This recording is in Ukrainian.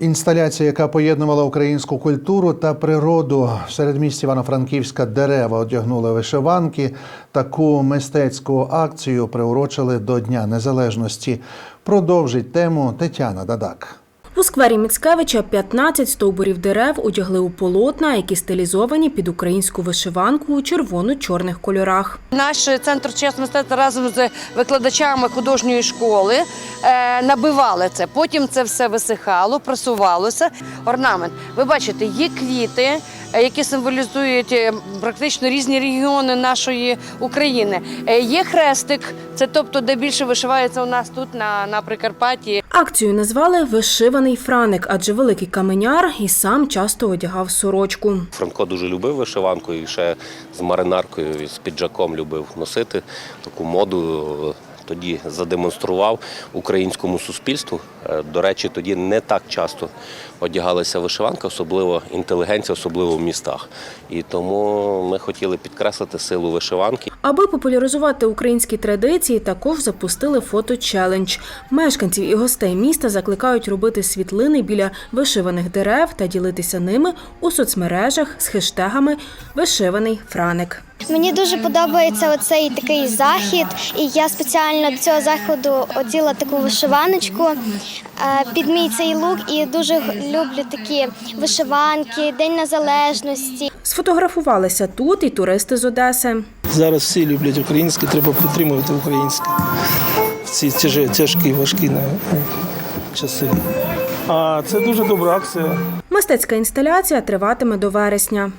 Інсталяція, яка поєднувала українську культуру та природу. серед середмісті Івано-Франківська дерева одягнули вишиванки. Таку мистецьку акцію приурочили до Дня Незалежності. Продовжить тему Тетяна Дадак. У сквері Міцкевича 15 стовбурів дерев одягли у полотна, які стилізовані під українську вишиванку у червоно-чорних кольорах. Наш центр чесного мистецтва разом з викладачами художньої школи е, набивали це. Потім це все висихало, просувалося. Орнамент. Ви бачите, є квіти, які символізують е, практично різні регіони нашої України. Е, Є хрестик, це тобто, де більше вишивається у нас тут на, на Прикарпатті. Акцію назвали Вишиваний Франик, адже великий каменяр і сам часто одягав сорочку. Франко дуже любив вишиванку і ще з маринаркою, і з піджаком любив носити таку моду. Тоді задемонстрував українському суспільству. Е, До речі, тоді не так часто одягалася вишиванка, особливо інтелігенція, особливо в містах. І тому ми хотіли підкреслити силу вишиванки. Аби популяризувати українські традиції, також запустили фото-челендж. Мешканців і гостей міста закликають робити світлини біля вишиваних дерев та ділитися ними у соцмережах з хештегами Вишиваний Франик. Мені дуже подобається оцей такий захід, і я спеціально до цього заходу оділа таку вишиваночку е, під мій цей лук і дуже люблю такі вишиванки, День Незалежності. Сфотографувалися тут і туристи з Одеси. Зараз всі люблять українське, треба підтримувати українське в ці тяжі- тяжкі, важкі часи. А це дуже добра акція. Мистецька інсталяція триватиме до вересня.